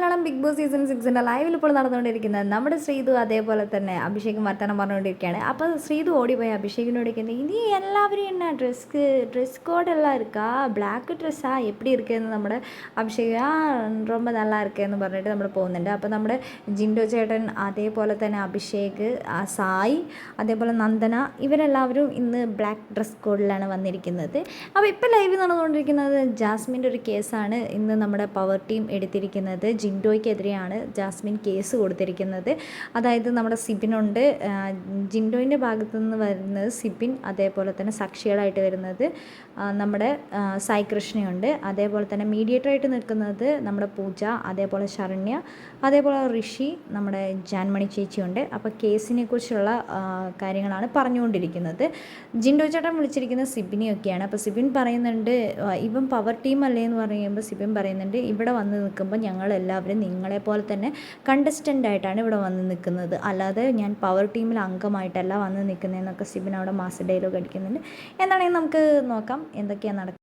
Malayalam big boss season സിക്സിന്റെ ലൈവിൽ ഇപ്പോൾ നടന്നുകൊണ്ടിരിക്കുന്നത് നമ്മുടെ ശ്രീതു അതേപോലെ തന്നെ അഭിഷേകും വർത്തമാനം പറഞ്ഞുകൊണ്ടിരിക്കുകയാണ്. അപ്പോൾ ശ്രീതു ഓടിപ്പോയി അഭിഷേകിനോട് ഇനി എല്ലാവരും എന്നാ ഡ്രസ് ഡ്രസ് കോഡെല്ലാം ഇരിക്കാ? ബ്ലാക്ക് ഡ്രസ്സാ എപ്പിടി ഇരിക്കുന്നത് നമ്മുടെ അഭിഷേക് ആ റൊമ്പ നല്ലാ ഇരിക്കുകയെന്ന് പറഞ്ഞിട്ട് നമ്മൾ പോകുന്നുണ്ട്. അപ്പോൾ നമ്മുടെ ജിൻഡോ ചേട്ടൻ അതേപോലെ തന്നെ അഭിഷേക് സായി അതേപോലെ നന്ദന ഇവരെല്ലാവരും ഇന്ന് ബ്ലാക്ക് ഡ്രസ് കോഡിലാണ് വന്നിരിക്കുന്നത്. അപ്പോൾ ഇപ്പോൾ ലൈവ് നടന്നുകൊണ്ടിരിക്കുന്നത് ജാസ്മിന്റെ ഒരു കേസാണ് ഇന്ന് നമ്മുടെ പവർ ടീം എടുത്തിരിക്കുന്നത് ജി ജിൻഡോയ്ക്കെതിരെയാണ് ജാസ്മിൻ കേസ് കൊടുത്തിരിക്കുന്നത്. അതായത് നമ്മുടെ സിബിനുണ്ട്. ജിൻഡോയിന്റെ ഭാഗത്തു നിന്ന് വരുന്നത് സിബിൻ അതേപോലെ തന്നെ സാക്ഷികളായിട്ട് വരുന്നത് നമ്മുടെ സായി കൃഷ്ണയുണ്ട്. അതേപോലെ തന്നെ മീഡിയേറ്ററായിട്ട് നിൽക്കുന്നത് നമ്മുടെ പൂജ അതേപോലെ ശരണ്യ അതേപോലെ ഋഷി നമ്മുടെ ജാൻമണി ചേച്ചിയുണ്ട്. അപ്പോൾ കേസിനെ കുറിച്ചുള്ള കാര്യങ്ങളാണ് പറഞ്ഞുകൊണ്ടിരിക്കുന്നത്. ജിൻഡോ ചേട്ടൻ വിളിച്ചിരിക്കുന്ന സിബിനെയൊക്കെയാണ്. അപ്പോൾ സിബിൻ പറയുന്നുണ്ട് ഇവൻ പവർ ടീം അല്ലേ എന്ന് പറയുമ്പോൾ സിബിൻ പറയുന്നുണ്ട് ഇവിടെ വന്ന് നിൽക്കുമ്പോൾ ഞങ്ങൾ എല്ലാവരും നിങ്ങളെപ്പോലെ തന്നെ കണ്ടസ്റ്റന്റ് ആയിട്ടാണ് ഇവിടെ വന്ന് നിൽക്കുന്നത്. അല്ലാതെ ഞാൻ പവർ ടീമിൽ അംഗമായിട്ടല്ല വന്ന് നിൽക്കുന്നതെന്നൊക്കെ സിബിൻ അവിടെ മാസ് ഡയലോഗ് അടിക്കുന്നുണ്ട്. എന്താണെങ്കിൽ നമുക്ക് നോക്കാം എന്തൊക്കെയാണ് നടക്കുന്നത്.